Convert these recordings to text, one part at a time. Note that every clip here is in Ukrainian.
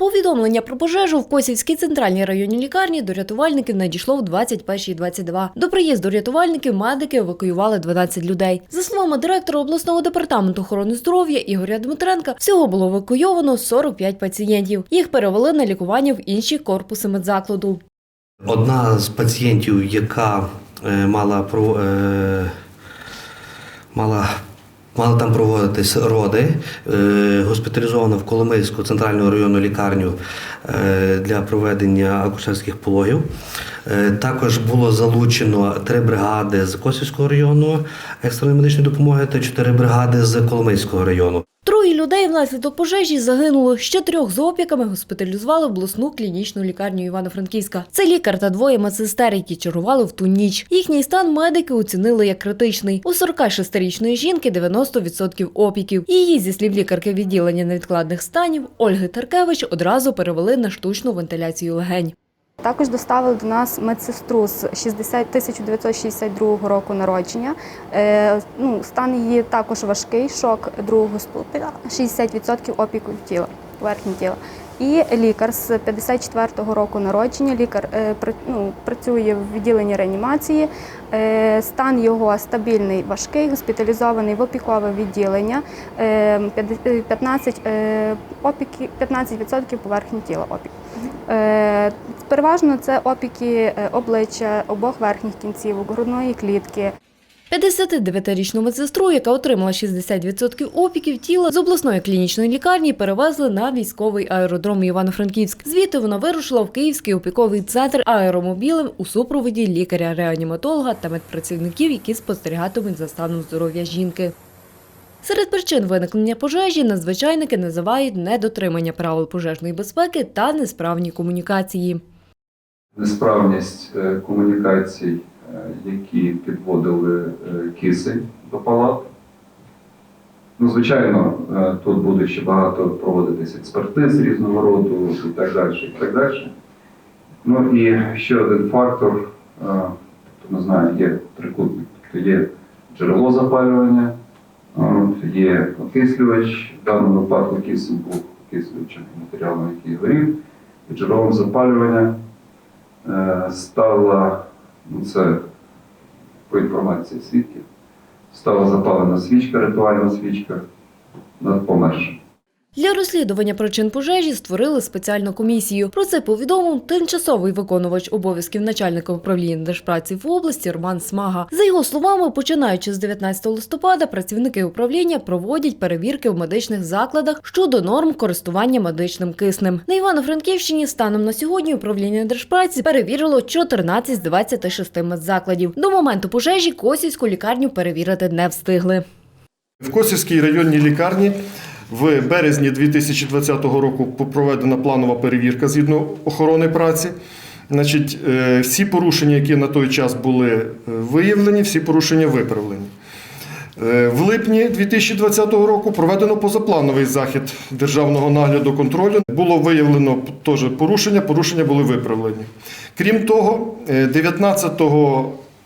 Повідомлення про пожежу в Косівській центральній районній лікарні до рятувальників надійшло в 21.22. До приїзду рятувальників медики евакуювали 12 людей. За словами директора обласного департаменту охорони здоров'я Ігоря Дмитренка, всього було евакуйовано 45 пацієнтів. Їх перевели на лікування в інші корпуси медзакладу. Одна з пацієнтів, яка е, мала, е, мала, мала там проводитись роди, госпіталізовано в Коломийську центральну районну лікарню е, для проведення акушерських пологів. Е, Також було залучено три бригади з Косівського району екстреної медичної допомоги та чотири бригади з Коломийського району. Троє людей внаслідок пожежі загинуло. Ще трьох з опіками госпіталізували в обласну клінічну лікарню Івано-Франківська. Це лікар та двоє медсестер, які чергували в ту ніч. Їхній стан медики оцінили як критичний. У 46-річної жінки 90% опіків. Її, зі слів лікарки відділення невідкладних станів Ольги Таркевич, одразу перевели на штучну вентиляцію легень. Також доставили до нас медсестру з 60 1962 року народження. Е, ну, стан її також важкий, шок другого ступеня, 60% опіку тіла, поверхні тіла. І лікар з 54-го року народження, лікар е, ну, працює в відділенні реанімації. Е, стан його стабільний, важкий, госпіталізований в опікове відділення. Е, 15, е, опіки, 15% поверхні тіла опік. Переважно це опіки обличчя обох верхніх кінцівок, грудної клітки. 59-річну медсестру, яка отримала 60% опіків тіла з обласної клінічної лікарні, перевезли на військовий аеродром Івано-Франківськ. Звідти вона вирушила в Київський опіковий центр аеромобілем у супроводі лікаря-реаніматолога та медпрацівників, які спостерігатимуть за станом здоров'я жінки. Серед причин виникнення пожежі надзвичайники називають недотримання правил пожежної безпеки та несправні комунікації. несправність е, комунікацій, які підводили е, кисень до палат. Ну, звичайно, е, тут буде ще багато проводитись експертиз різного роду і так далі. І так далі. Ну і ще один фактор, е, тобто, не знаю, є трикутник, тобто є джерело запалювання, є окислювач, в даному випадку кисень був окислювачем матеріалом, який горів, і джерелом запалювання е, стала, ну це по інформації свідків, стала запалена свічка, ритуальна свічка над помершим. Для розслідування причин пожежі створили спеціальну комісію. Про це повідомив тимчасовий виконувач обов'язків начальника управління держпраці в області Роман Смага. За його словами, починаючи з 19 листопада, працівники управління проводять перевірки в медичних закладах щодо норм користування медичним киснем. На Івано-Франківщині станом на сьогодні управління держпраці перевірило 14 з 26 медзакладів. До моменту пожежі Косівську лікарню перевірити не встигли. В Косівській районній лікарні в березні 2020 року проведена планова перевірка згідно охорони праці. Значить, е, всі порушення, які на той час були е, виявлені, всі порушення виправлені. Е, В липні 2020 року проведено позаплановий захід державного нагляду контролю. Було виявлено теж порушення, порушення були виправлені. Крім того, е, 19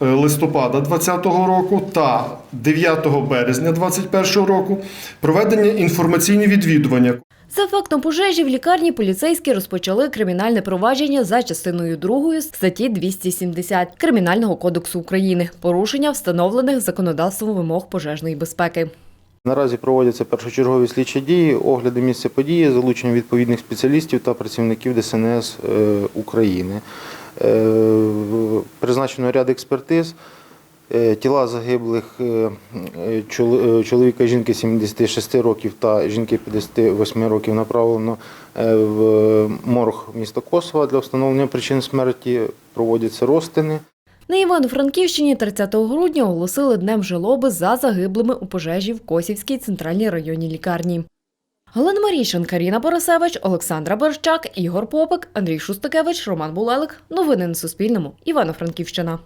листопада 2020 року та 9 березня 2021 року проведені інформаційні відвідування. За фактом пожежі в лікарні поліцейські розпочали кримінальне провадження за частиною 2 статті 270 Кримінального кодексу України порушення встановлених законодавством вимог пожежної безпеки. Наразі проводяться першочергові слідчі дії, огляди місця події, залучення відповідних спеціалістів та працівників ДСНС е, України. Е, Призначено ряд експертиз. Е, Тіла загиблих е, чол- чоловіка жінки 76 років та жінки 58 років направлено в морг міста Косова для встановлення причин смерті. Проводяться розтини. На Івано-Франківщині 30 грудня оголосили днем жалоби за загиблими у пожежі в Косівській центральній районній лікарні. Галина Марішин, Каріна Борисевич, Олександра Борщак, Ігор Попик, Андрій Шустакевич, Роман Булелик. Новини на Суспільному. Івано-Франківщина.